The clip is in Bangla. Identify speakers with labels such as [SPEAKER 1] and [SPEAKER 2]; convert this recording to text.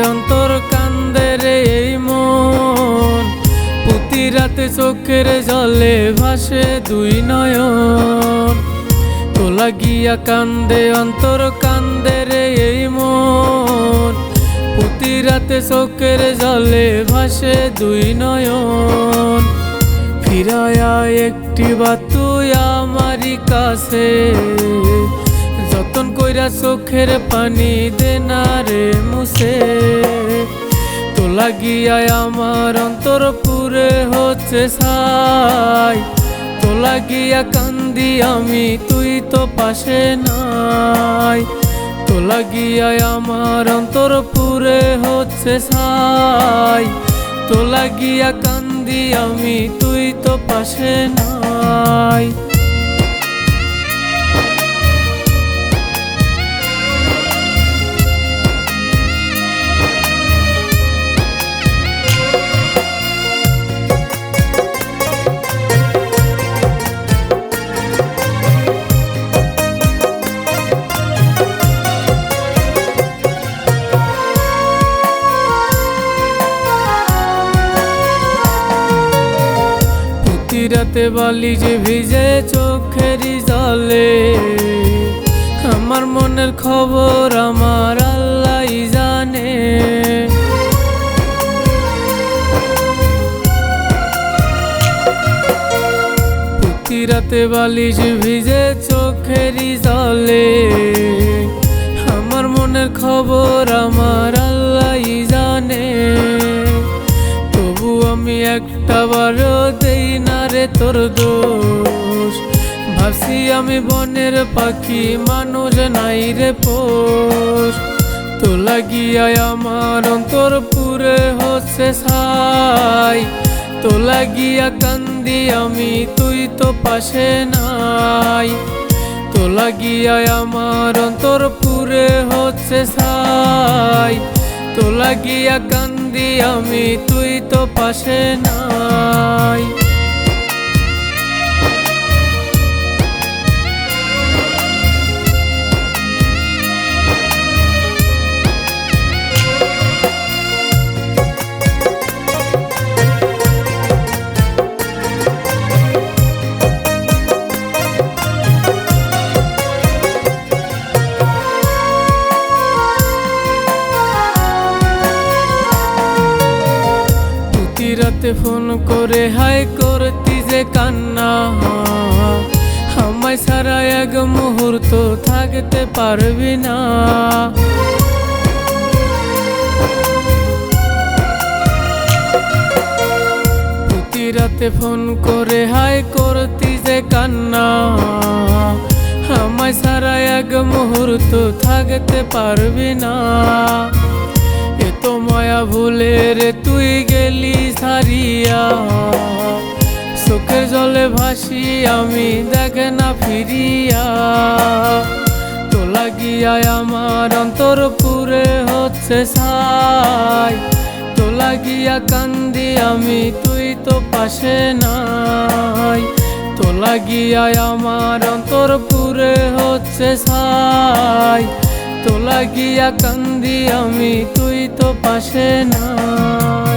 [SPEAKER 1] অন্তর কান্দে রে এই মন। প্রতি রাতে চোখের জলে ভাসে দুই নয়ন। তো লাগিয়া কান্দে, অন্তর কান্দে রে এই মন। প্রতি রাতে চোখের জলে ভাসে দুই নয়ন। ফিরায়া একটি বা তুই কাছে। যতন কইরা চোখের পানি দেনারে মুছে। তো লাগিয়ায় আমার অন্তর পুরে হচ্ছে সাই তো লাগিয়া কান্দি আমি, তুই তো পাশে নাই। তো লাগিয়ায় আমার অন্তর পুরে হচ্ছে সাই তো লাগিয়া কান্দি আমি, তুই তো পাশে নাই। রাতে বালি যে ভিজে চোখেরই জলে। আমার মনের খবর আমার আল্লাহ জানে। প্রতি রাতে বালিশ ভিজে চোখেরই জলে। আমার মনের খবর আমার আল্লাহ তবু আমি একটা বারও দেই না রে তোর দোষ। ভাবছি আমি বনের পাখি, মানুষ নাই রে পোষ। তো লাগিয়ায় আমার অন্তর পুরে হচ্ছে সাই তো লাগিয়া কান্দি আমি, তুই তো পাশে নাই। তো লাগিয়ায় আমার অন্তর পুরে হচ্ছে ছাই। তো লাগিয়া কান্দি আমি তুই তো পাশে নাই। রাতে ফোন করে হাই করতি যে কান্না। আমায় সারা এক মুহূর্ত থাকতে পারবি না। রাতে ফোন করে হাই করতি যে কান্না। আমায় সারা এক মুহূর্ত থাকতে পারবি না। এত মায়া ভুলে রে, তুই গেলি চোখের জলে ভাসি, আমি দেখে না ফিরিয়া। তো লাগিয়ায় আমার অন্তর পুরে হচ্ছে ছাই। তো লাগিয়া কান্দি, আমি তুই তো পাশে নাই। তো লাগিয়ায় আমার অন্তর পুরে হচ্ছে ছাই। তো লাগিয়া কান্দি, আমি তুই তো পাশে নাই।